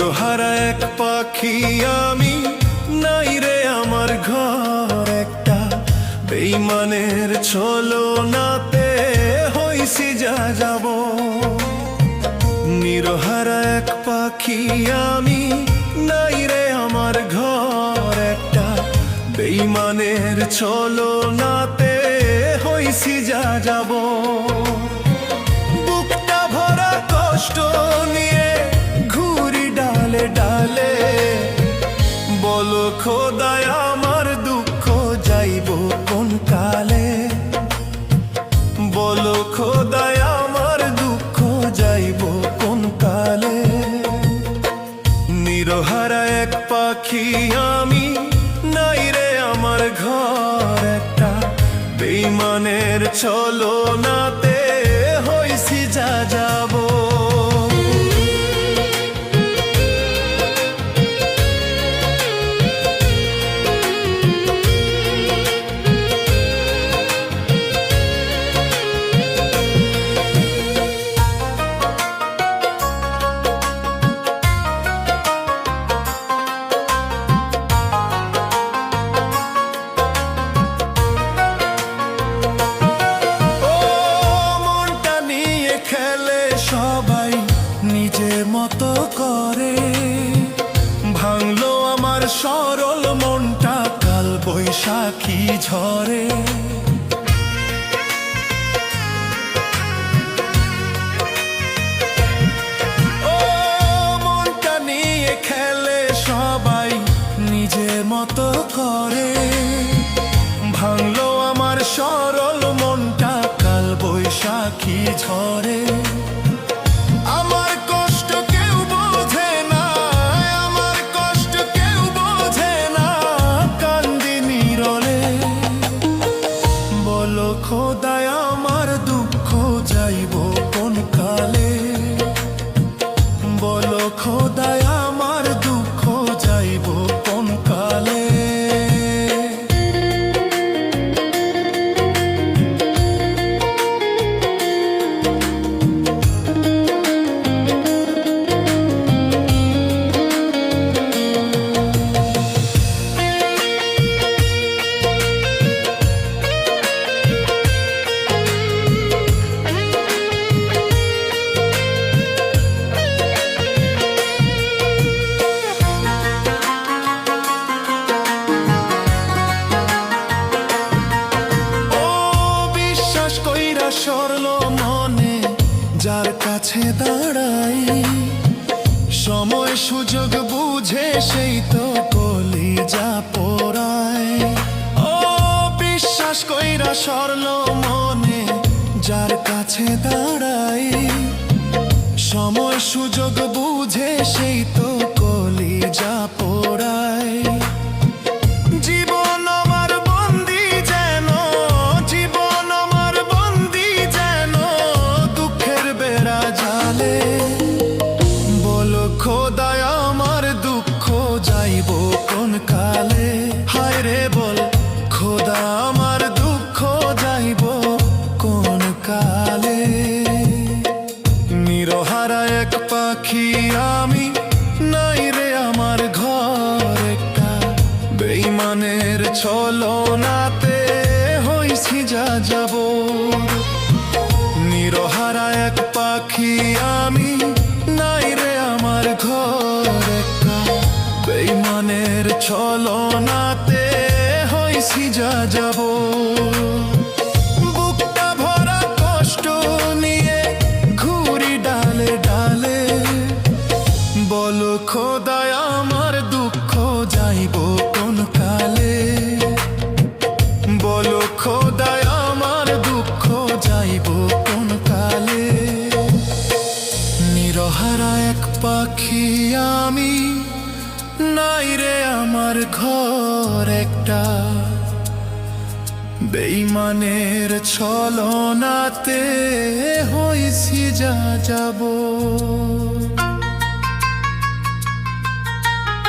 নিরহারা এক পাখি, আমি নাই রে আমার ঘর একটা। বেইমানের চলো নাতে হইছি যা যাব। নিরহারা এক পাখি, আমি নাই রে আমার ঘর একটা। বেইমানের চলো নাতে নিরহারা এক পাখি আমি নাই রে আমার ঘর একটা। বেইমানের চলো নাতে খেলে সবাই নিজের মতো করে। ভাঙলো আমার সরল মনটা কাল বৈশাখী ঝরে মতো করে। বলো যার কাছে দাঁড়াই। সময় সুযোগ বুঝে সেই তো কলি যা ও, বিশ্বাস কইরা সরল মনে, যার কাছে দাঁড়াই। সময় সুযোগ বুঝে সেই তো কলি যা চলো হইছি যা যাব। নিরহারা এক পাখি আমি, নাই রে আমার ঘর বেইমানের চলো হইছি যা যাব। পাখি আমি নাই রে আমার ঘর একটা। বেইমানের ছলনাতে হইছি যা যাব।